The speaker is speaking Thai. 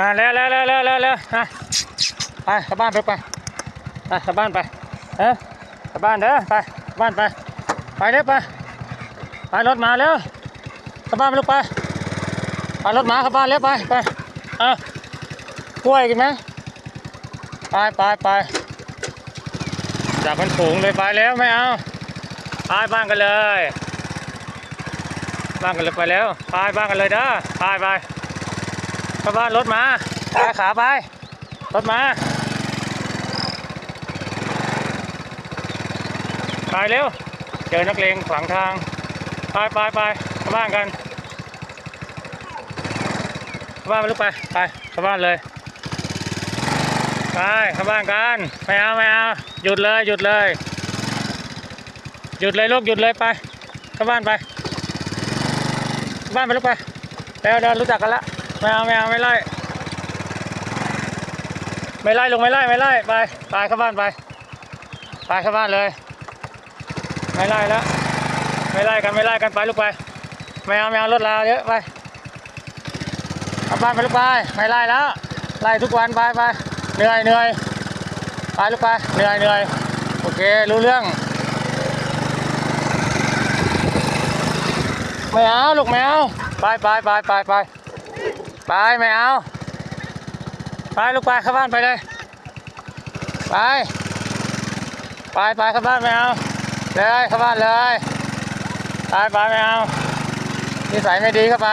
อ่าแล้วแล้วแล้วแล้วแล้วแล้วอะไปกลับบ้านไปไปไปกลับบ้านไปเออกลับบ้านเด้อไปบ้านไปไปเด้อไปไปรถมาแล้วกลับบ้านไปลูกไปไปรถมาเข้าบ้านแล้วไปไปเอะกล้วยกินไหมไปไปไปจับมันฝูงเลยไปแล้วไม่เอาไปบ้านกันเลย บ้านกันเลยไปแล้วไปบ้านกันเลยเด้อไปไป ข้าบ้านรถมาไปขาไป รถมาไปเร็ว เจอนักเลงขวางทาง ไปไปไปข้าบ้านกันข้าบ้านไปลูกไป ไปข้าบ้านเลย ไปข้าบ้านกัน ไม่เอาไม่เอาหยุดเลยหยุดเลย หยุดเลยลูกหยุดเลยไปข้าบ้านไป บ้านไปลูกไปเดี๋ยวเดี๋ยวรู้จักกันละ ไม่เอาไม่เอาไม่ไล่ไม่ไล่ลงไม่ไล่ไม่ไล่ไปไปเข้าบ้านไปไปเข้าบ้านเลย ไม่ไล่แล้วไม่ไล่กันไม่ไล่กันไปลูกไปไม่เอาไม่เอารถลาเยอะไปเข้าบ้านไปลูกไปไม่ไล่แล้วไล่ทุกวันไปไปเหนื่อยเหนื่อยไปลูกไปเหนื่อยเหนื่อยโอเครู้เรื่องไม่เอาลูกไม่เอาไปไปไปไปไป ไปไม่เอา ไปลูกไปเข้าบ้านไปเลย ไป ไปไปเข้าบ้านไม่เอา เลยเข้าบ้านเลย ไปไปไม่เอานิสัยไม่ดีเข้าไป